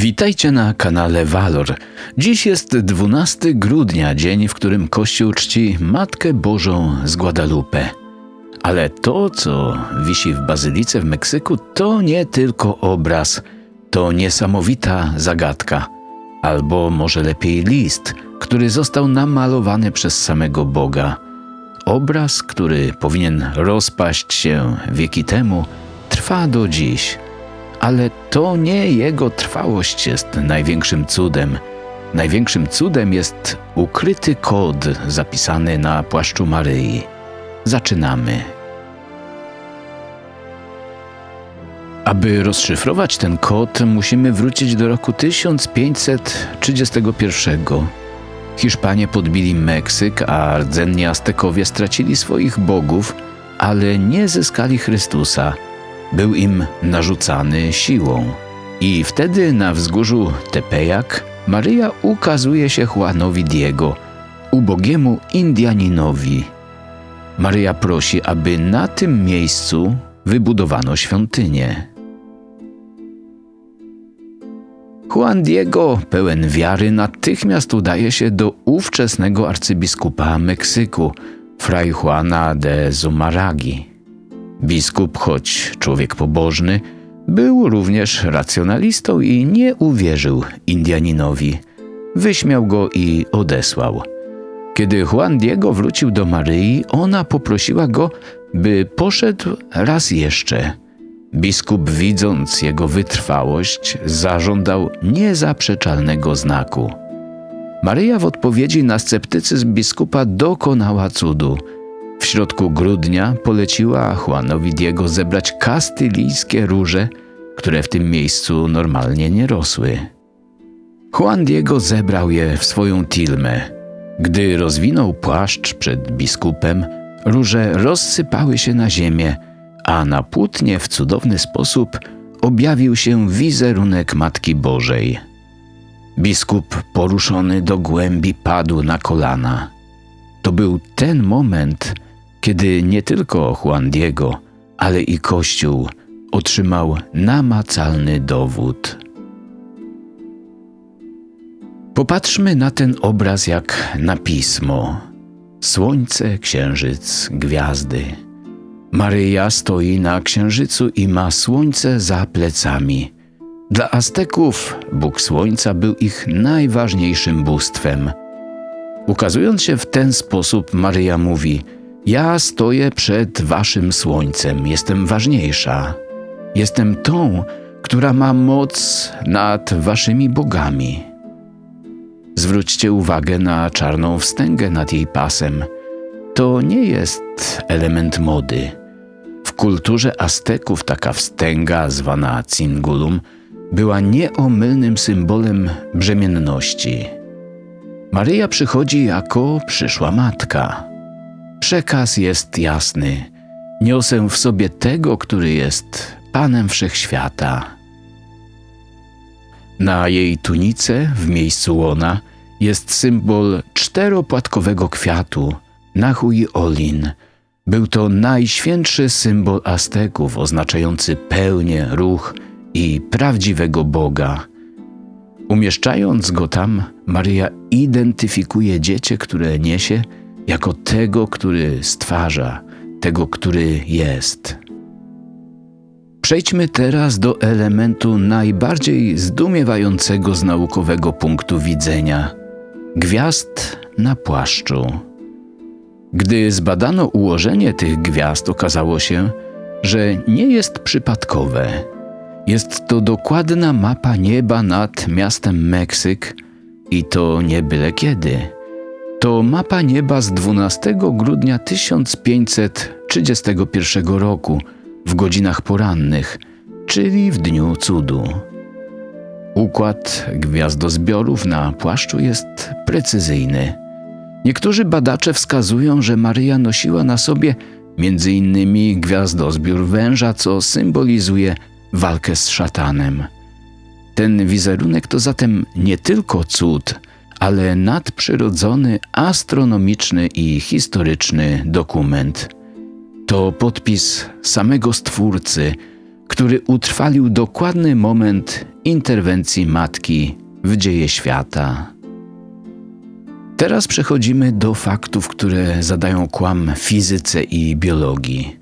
Witajcie na kanale Valor. Dziś jest 12 grudnia, dzień, w którym Kościół czci Matkę Bożą z Guadalupe. Ale to, co wisi w bazylice w Meksyku, to nie tylko obraz, to niesamowita zagadka, albo może lepiej list, który został namalowany przez samego Boga. Obraz, który powinien rozpaść się wieki temu, trwa do dziś. Ale to nie jego trwałość jest największym cudem. Największym cudem jest ukryty kod zapisany na płaszczu Maryi. Zaczynamy. Aby rozszyfrować ten kod, musimy wrócić do roku 1531. Hiszpanie podbili Meksyk, a rdzenni Aztekowie stracili swoich bogów, ale nie zyskali Chrystusa. Był im narzucany siłą. I wtedy na wzgórzu Tepejak Maryja ukazuje się Juanowi Diego, ubogiemu Indianinowi. Maryja prosi, aby na tym miejscu wybudowano świątynię. Juan Diego, pełen wiary, natychmiast udaje się do ówczesnego arcybiskupa Meksyku, fray Juana de Zumaragi. Biskup, choć człowiek pobożny, był również racjonalistą i nie uwierzył Indianinowi. Wyśmiał go i odesłał. Kiedy Juan Diego wrócił do Maryi, ona poprosiła go, by poszedł raz jeszcze. Biskup, widząc jego wytrwałość, zażądał niezaprzeczalnego znaku. Maryja w odpowiedzi na sceptycyzm biskupa dokonała cudu. W środku grudnia poleciła Juanowi Diego zebrać kastylijskie róże, które w tym miejscu normalnie nie rosły. Juan Diego zebrał je w swoją tilmę. Gdy rozwinął płaszcz przed biskupem, róże rozsypały się na ziemię, a na płótnie w cudowny sposób objawił się wizerunek Matki Bożej. Biskup, poruszony do głębi, padł na kolana. To był ten moment, kiedy nie tylko Juan Diego, ale i Kościół otrzymał namacalny dowód. Popatrzmy na ten obraz jak na pismo. Słońce, księżyc, gwiazdy. Maryja stoi na księżycu i ma słońce za plecami. Dla Azteków Bóg Słońca był ich najważniejszym bóstwem. Ukazując się w ten sposób, Maryja mówi: Ja stoję przed waszym słońcem, jestem ważniejsza. Jestem tą, która ma moc nad waszymi bogami. Zwróćcie uwagę na czarną wstęgę nad jej pasem. To nie jest element mody. W kulturze Azteków taka wstęga, zwana cingulum, była nieomylnym symbolem brzemienności. Maryja przychodzi jako przyszła matka. Przekaz jest jasny. Niosę w sobie tego, który jest Panem Wszechświata. Na jej tunice, w miejscu łona, jest symbol czteropłatkowego kwiatu, Nahui Olin. Był to najświętszy symbol Azteków, oznaczający pełnię, ruch i prawdziwego Boga. Umieszczając go tam, Maryja identyfikuje dziecię, które niesie, jako tego, który stwarza, tego, który jest. Przejdźmy teraz do elementu najbardziej zdumiewającego z naukowego punktu widzenia gwiazd na płaszczu. Gdy zbadano ułożenie tych gwiazd, okazało się, że nie jest przypadkowe. Jest to dokładna mapa nieba nad miastem Meksyk i to nie byle kiedy. To mapa nieba z 12 grudnia 1531 roku w godzinach porannych, czyli w dniu cudu. Układ gwiazdozbiorów na płaszczu jest precyzyjny. Niektórzy badacze wskazują, że Maryja nosiła na sobie m.in. gwiazdozbiór węża, co symbolizuje walkę z szatanem. Ten wizerunek to zatem nie tylko cud, ale nadprzyrodzony, astronomiczny i historyczny dokument. To podpis samego Stwórcy, który utrwalił dokładny moment interwencji matki w dzieje świata. Teraz przechodzimy do faktów, które zadają kłam fizyce i biologii.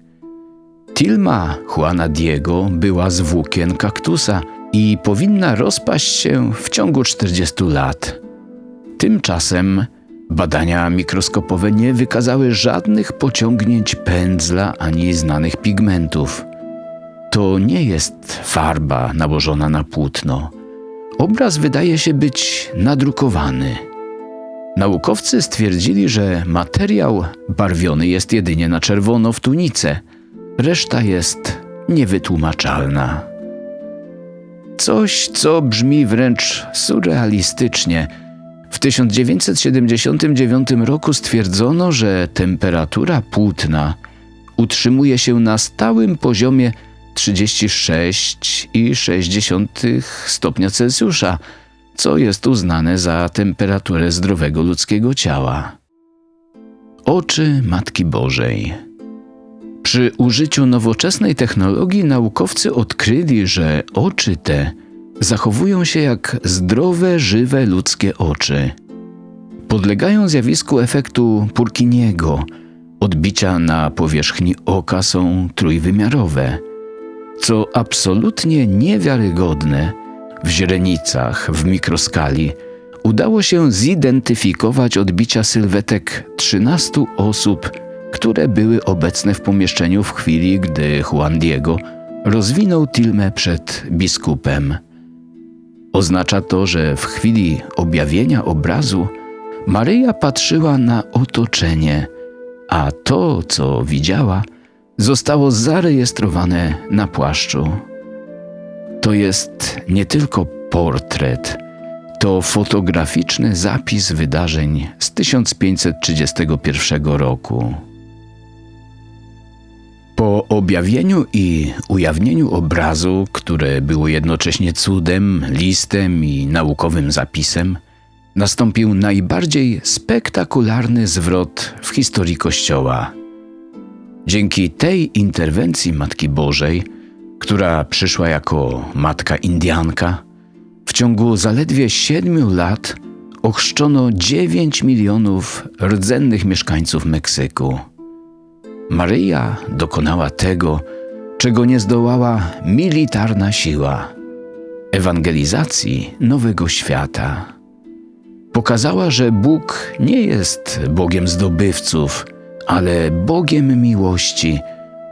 Tilma Juana Diego była z włókien kaktusa i powinna rozpaść się w ciągu 40 lat. Tymczasem badania mikroskopowe nie wykazały żadnych pociągnięć pędzla ani znanych pigmentów. To nie jest farba nałożona na płótno. Obraz wydaje się być nadrukowany. Naukowcy stwierdzili, że materiał barwiony jest jedynie na czerwono w tunice, reszta jest niewytłumaczalna. Coś, co brzmi wręcz surrealistycznie. W 1979 roku stwierdzono, że temperatura płótna utrzymuje się na stałym poziomie 36,6 stopnia Celsjusza, co jest uznane za temperaturę zdrowego ludzkiego ciała. Oczy Matki Bożej. Przy użyciu nowoczesnej technologii naukowcy odkryli, że oczy te zachowują się jak zdrowe, żywe ludzkie oczy. Podlegają zjawisku efektu Purkiniego. Odbicia na powierzchni oka są trójwymiarowe. Co absolutnie niewiarygodne, w źrenicach w mikroskali udało się zidentyfikować odbicia sylwetek 13 osób, które były obecne w pomieszczeniu w chwili, gdy Juan Diego rozwinął tilmę przed biskupem. Oznacza to, że w chwili objawienia obrazu Maryja patrzyła na otoczenie, a to, co widziała, zostało zarejestrowane na płaszczu. To jest nie tylko portret, to fotograficzny zapis wydarzeń z 1531 roku. Po objawieniu i ujawnieniu obrazu, które było jednocześnie cudem, listem i naukowym zapisem, nastąpił najbardziej spektakularny zwrot w historii Kościoła. Dzięki tej interwencji Matki Bożej, która przyszła jako matka Indianka, w ciągu zaledwie siedmiu lat ochrzczono 9 milionów rdzennych mieszkańców Meksyku. Maryja dokonała tego, czego nie zdołała militarna siła ewangelizacji nowego świata. Pokazała, że Bóg nie jest Bogiem zdobywców, ale Bogiem miłości,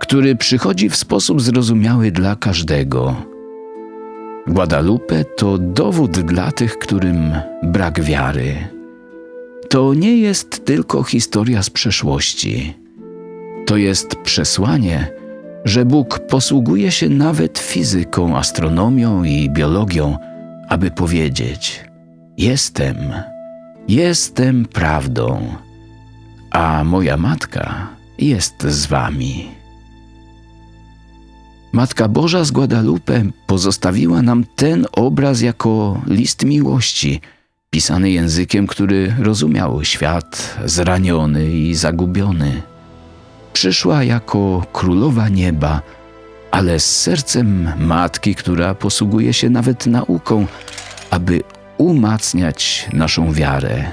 który przychodzi w sposób zrozumiały dla każdego. Guadalupe to dowód dla tych, którym brak wiary. To nie jest tylko historia z przeszłości. To jest przesłanie, że Bóg posługuje się nawet fizyką, astronomią i biologią, aby powiedzieć: Jestem, jestem prawdą, a moja matka jest z wami. Matka Boża z Guadalupe pozostawiła nam ten obraz jako list miłości, pisany językiem, który rozumiał świat zraniony i zagubiony. Przyszła jako królowa nieba, ale z sercem matki, która posługuje się nawet nauką, aby umacniać naszą wiarę.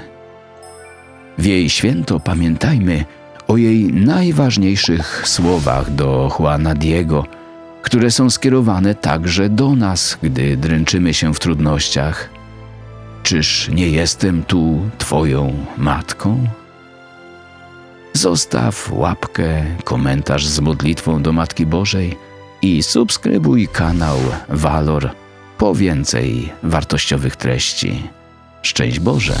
W jej święto pamiętajmy o jej najważniejszych słowach do Juana Diego, które są skierowane także do nas, gdy dręczymy się w trudnościach. Czyż nie jestem tu Twoją matką? Zostaw łapkę, komentarz z modlitwą do Matki Bożej i subskrybuj kanał Walor po więcej wartościowych treści. Szczęść Boże!